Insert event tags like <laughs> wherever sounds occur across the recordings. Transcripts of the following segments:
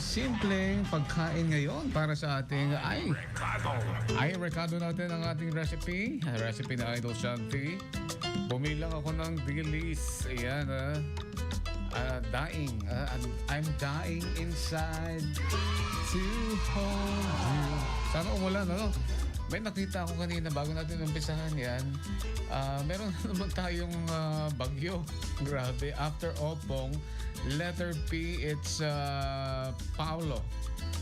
simpleng pagkain ngayon para sa ating ay ay rekado natin ang ating recipe. Recipe na Idol Shanti. Bumili lang ako ng dilis. Ayan ah. Ah, dying. Ah, I'm, I'm dying inside to hold you. Sana umulan, ano? May nakita ako kanina bago natin umpisahan yan. Ah, meron <laughs> na naman tayong ah, bagyo. <laughs> Grabe. After Opong, letter P, it's uh, Paolo.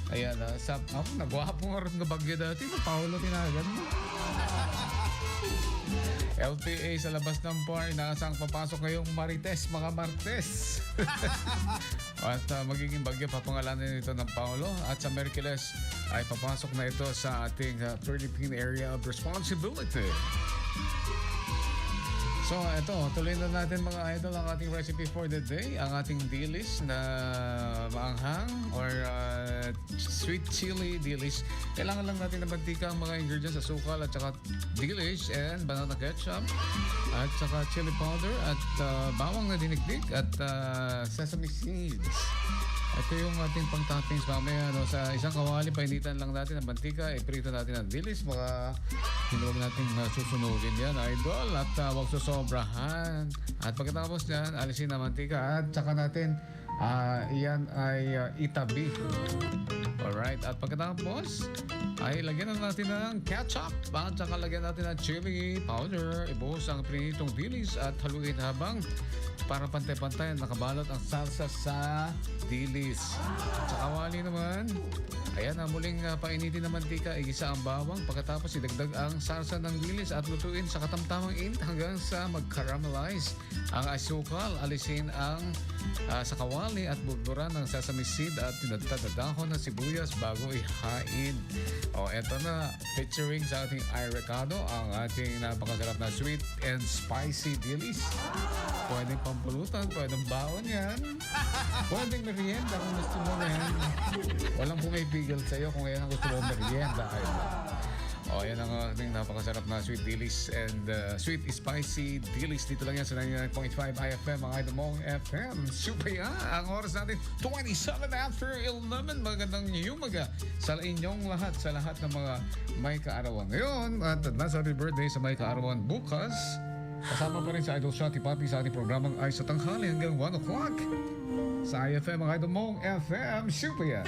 Ayan, ah, sa, ako, nagwapo nga rin ng bagyo dati. Paolo tinagan mo. <laughs> LTA sa labas ng bar, inaasang papasok ngayong Marites, mga Martes. <laughs> At uh, magiging bagyo papangalanan nito ng Paolo. At sa Merkules ay papasok na ito sa ating uh, Philippine Area of Responsibility. So, ito, tuloy na natin mga idol ang ating recipe for the day. Ang ating dilis na maanghang or uh, sweet chili dilis. Kailangan lang natin ng mantika ang mga ingredients sa sukal at saka dilis and banana ketchup at saka chili powder at uh, bawang na dinikdik at uh, sesame seeds. Ito yung ating pang-toppings mamaya. No? Sa isang kawali, painitan lang natin ng mantika. Iprito natin ang dilis. Mga hinuwag natin uh, susunugin yan, idol. At uh, huwag susobrahan. At pagkatapos yan, alisin ang mantika. At saka natin, ah, iyan ay uh, itabi. Alright. At pagkatapos, ay lagyan na natin ng ketchup at saka lagyan natin ng chili powder. Ibuhos ang prinitong dilis at haluin habang para pantay-pantay nakabalot ang salsa sa dilis. Sa kawali naman, ayan na muling uh, painitin ng mantika, igisa ang bawang, pagkatapos idagdag ang salsa ng dilis at lutuin sa katamtamang init hanggang sa mag-caramelize ang asukal. Alisin ang ah, sa kawali at bulburan ng sesame seed at tinadtad na dahon ng sibuyas bago ihain. O eto na, featuring sa ating Irecado, ang ating napakasarap na sweet and spicy dilis. Pwedeng pampulutan, pwedeng baon yan. Pwedeng merienda kung gusto mo na yan. Walang pumipigil sa'yo kung yan ang gusto mo merienda. Ay, o, yan ang ating napakasarap na sweet dilis and uh, sweet spicy dilis. Dito lang yan sa 99.5 IFM, ang Idol Mong FM. Super yan! Ang oras natin, 27 after 11. Magandang yumaga sa inyong lahat, sa lahat ng mga may kaarawan ngayon. At nasa happy birthday sa may kaarawan bukas. Kasama pa rin sa Idol Shot, Papi sa ating programang ay sa tanghali hanggang 1 o'clock. Sa IFM, ang Idol Mong FM. Super yan!